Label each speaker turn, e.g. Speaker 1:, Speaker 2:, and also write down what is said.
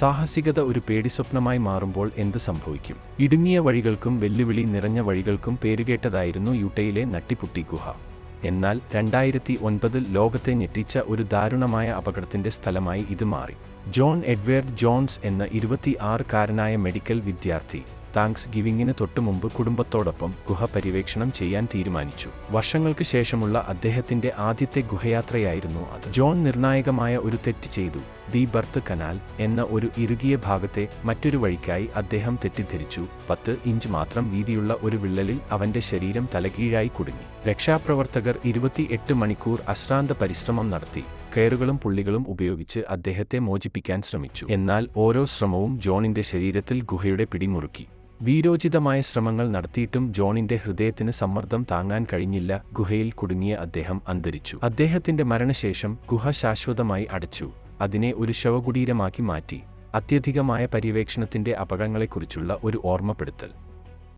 Speaker 1: സാഹസികത ഒരു പേടിസ്വപ്നമായി മാറുമ്പോൾ എന്ത് സംഭവിക്കും? ഇടുങ്ങിയ വഴികൾക്കും വെല്ലുവിളി നിറഞ്ഞ വഴികൾക്കും പേരുകേട്ടതായിരുന്നു യുട്ടയിലെ നട്ടിപ്പുട്ടി ഗുഹ. എന്നാൽ രണ്ടായിരത്തി ഒൻപതിൽ ലോകത്തെ ഞെട്ടിച്ച ഒരു ദാരുണമായ അപകടത്തിന്റെ സ്ഥലമായി ഇത് മാറി. ജോൺ എഡ്വേർഡ് ജോൺസ് എന്ന ഇരുപത്തിയാറുകാരനായ മെഡിക്കൽ വിദ്യാർത്ഥി താങ്ക്സ് ഗിവിംഗിന് തൊട്ടുമുമ്പ് കുടുംബത്തോടൊപ്പം ഗുഹ പര്യവേക്ഷണം ചെയ്യാൻ തീരുമാനിച്ചു. വർഷങ്ങൾക്ക് ശേഷമുള്ള അദ്ദേഹത്തിന്റെ ആദ്യത്തെ ഗുഹയാത്രയായിരുന്നു അത്. ജോൺ നിർണായകമായ ഒരു തെറ്റ് ചെയ്തു. ദി ബർത്ത് കനാൽ എന്ന ഒരു ഇറുകിയ ഭാഗത്തെ മറ്റൊരു വഴിക്കായി അദ്ദേഹം തെറ്റിദ്ധരിച്ചു. പത്ത് ഇഞ്ച് മാത്രം വീതിയുള്ള ഒരു വിള്ളലിൽ അവന്റെ ശരീരം തലകീഴായി കുടുങ്ങി. രക്ഷാപ്രവർത്തകർ ഇരുപത്തിയെട്ട് മണിക്കൂർ അശ്രാന്ത പരിശ്രമം നടത്തി. കയറുകളും പുള്ളികളും ഉപയോഗിച്ച് അദ്ദേഹത്തെ മോചിപ്പിക്കാൻ ശ്രമിച്ചു. എന്നാൽ ഓരോ ശ്രമവും ജോണിന്റെ ശരീരത്തിൽ ഗുഹയുടെ പിടിമുറുക്കി. വീരോചിതമായ ശ്രമങ്ങൾ നടത്തിയിട്ടും ജോണിന്റെ ഹൃദയത്തിന് സമ്മർദ്ദം താങ്ങാൻ കഴിഞ്ഞില്ല ഗുഹയിൽ കുടുങ്ങിയ അദ്ദേഹം അന്തരിച്ചു. അദ്ദേഹത്തിന്റെ മരണശേഷം ഗുഹ ശാശ്വതമായി അടച്ചു. അതിനെ ഒരു ശവകുടീരമാക്കി മാറ്റി. അത്യധികമായ പര്യവേക്ഷണത്തിന്റെ അപകടങ്ങളെക്കുറിച്ചുള്ള ഒരു ഓർമ്മപ്പെടുത്തൽ.